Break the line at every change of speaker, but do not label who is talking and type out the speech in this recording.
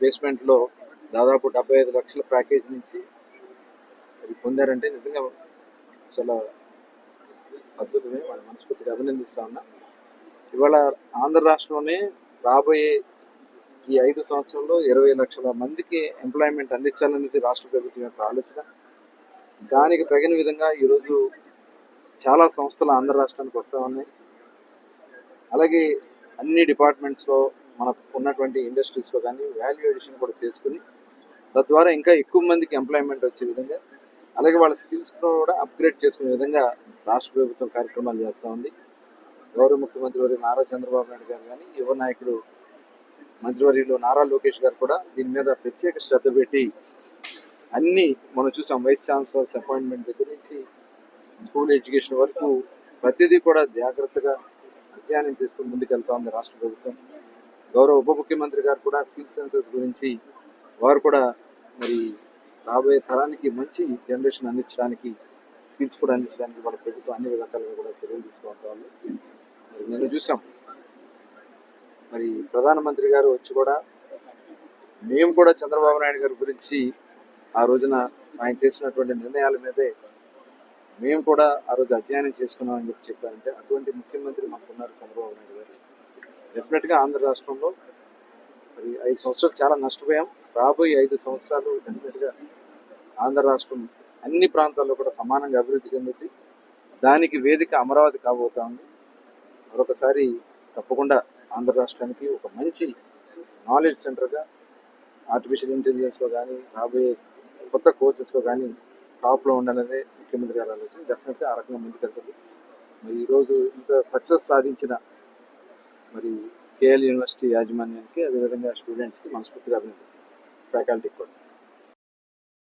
ప్లేస్మెంట్లో దాదాపు డెబ్బై ఐదు లక్షల ప్యాకేజ్ నుంచి అది పొందారంటే నిజంగా చాలా అద్భుతమే. వాళ్ళ మనస్ఫూర్తిగా అభినందిస్తా ఉన్నా. ఇవాళ ఆంధ్ర రాష్ట్రంలోనే రాబోయే ఈ ఐదు సంవత్సరంలో ఇరవై లక్షల మందికి ఎంప్లాయ్మెంట్ అందించాలనేది రాష్ట్ర ప్రభుత్వం యొక్క ఆలోచన. దానికి తగిన విధంగా ఈరోజు చాలా సంస్థలు ఆంధ్ర రాష్ట్రానికి వస్తూ ఉన్నాయి. అలాగే అన్ని డిపార్ట్మెంట్స్లో మన ఉన్నటువంటి ఇండస్ట్రీస్లో కానీ వాల్యూ ఎడిషన్ కూడా చేసుకుని తద్వారా ఇంకా ఎక్కువ మందికి ఎంప్లాయ్మెంట్ వచ్చే విధంగా అలాగే వాళ్ళ స్కిల్స్ కూడా అప్గ్రేడ్ చేసుకునే విధంగా రాష్ట్ర ప్రభుత్వం కార్యక్రమాలు చేస్తూ ఉంది. గౌరవ ముఖ్యమంత్రి వారి నారా చంద్రబాబు నాయుడు గారు కానీ యువ నాయకుడు మంత్రివర్యులు నారా లోకేష్ గారు కూడా దీని మీద ప్రత్యేక శ్రద్ధ పెట్టి అన్ని మనం చూసాం వైస్ ఛాన్సలర్స్ అపాయింట్మెంట్ దగ్గర నుంచి స్కూల్ ఎడ్యుకేషన్ వరకు ప్రతిదీ కూడా జాగ్రత్తగా అధ్యయనం చేస్తూ ముందుకెళ్తా ఉంది రాష్ట్ర ప్రభుత్వం. గౌరవ ఉప ముఖ్యమంత్రి గారు కూడా స్కిల్ సెన్సెస్ గురించి వారు కూడా మరి రాబోయే తరానికి మంచి జనరేషన్ అందించడానికి స్కిల్స్ కూడా అందించడానికి వాళ్ళ ప్రభుత్వం అన్ని రకాలుగా కూడా చర్యలు తీసుకుంటా మరి నేను చూసాం. మరి ప్రధానమంత్రి గారు వచ్చి కూడా మేము కూడా చంద్రబాబు నాయుడు గారి గురించి ఆ రోజున ఆయన చేసినటువంటి నిర్ణయాల మీదే మేము కూడా ఆ రోజు అధ్యయనం చేసుకున్నామని చెప్పి చెప్పారంటే అటువంటి ముఖ్యమంత్రి మాకున్నారు చంద్రబాబు నాయుడు గారు. డెఫినెట్గా ఆంధ్ర రాష్ట్రంలో మరి ఐదు సంవత్సరాలు చాలా నష్టపోయాం. రాబోయే ఐదు సంవత్సరాలు డెఫినెట్గా ఆంధ్ర రాష్ట్రం అన్ని ప్రాంతాల్లో కూడా సమానంగా అభివృద్ధి చెందుద్ది. దానికి వేదిక అమరావతి కాబోతా ఉంది మరొకసారి తప్పకుండా ఆంధ్ర రాష్ట్రానికి ఒక మంచి నాలెడ్జ్ సెంటర్గా ఆర్టిఫిషియల్ ఇంటెలిజెన్స్లో కానీ రాబోయే కొత్త కోర్సెస్లో కానీ టాప్లో ఉండాలనే ముఖ్యమంత్రి గారు ఆలోచన. డెఫినెట్గా ఆ రకంగా ముందుకెళ్తుంది. మరి ఈరోజు ఇంత సక్సెస్ సాధించిన మరి కేఎల్ యూనివర్సిటీ యాజమాన్యానికి అదేవిధంగా స్టూడెంట్స్కి మనస్ఫూర్తిగా అభినందిస్తాను. ఫ్యాకల్టీ కూడా.